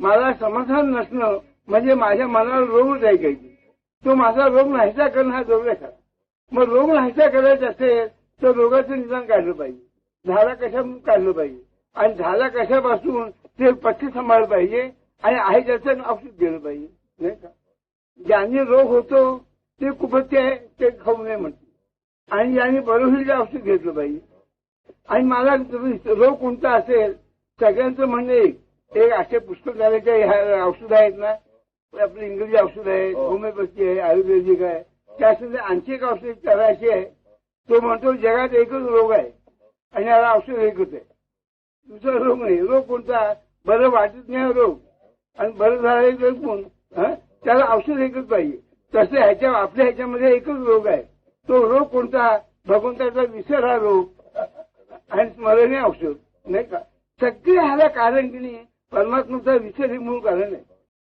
मला समाधान नसणं म्हणजे माझ्या मनाला रोग आहे तो माझा रोग नाहीसा करणं हा रोग आहे. मग रोग नाहीसा करायचा असेल तर रोगाचं निदान काढलं पाहिजे. झाला कशा काढलं पाहिजे. आणि झाला कशापासून ते पथ्य सांभाळलं पाहिजे आणि आहे त्याचं औषध गेलं पाहिजे. नाही का? ज्यांनी रोग होतो ते कुपत्य आहे ते खाऊ नये म्हणते. आणि ज्यांनी बरं होईल ते औषध घेतलं पाहिजे. आणि मला रोग कोणता असेल सगळ्यांचं म्हणणं एक. एक असे पुस्तक झाल्याचे औषध आहेत ना आपले इंग्रजी औषध आहे होमिओपॅथी आहे आयुर्वेदिक आहे. त्यासाठी आणखी एक औषध करायचे आहे. तो म्हणतो जगात एकच रोग आहे आणि याला औषध एकच आहे दुसरा रोग नाही. रोग कोणता? बरं वाटत नाही रोग. आणि बरं झालं कोण त्याला औषध एकच पाहिजे. तसं ह्याच्या आपल्या ह्याच्यामध्ये एकच रोग आहे. तो रोग कोणता? भगवंताचा विसर हा रोग आणि स्मरणीय औषध नाही का? सगळे ह्याला कारण की नाही? परमात्माचा विसर हे मूळ कारण आहे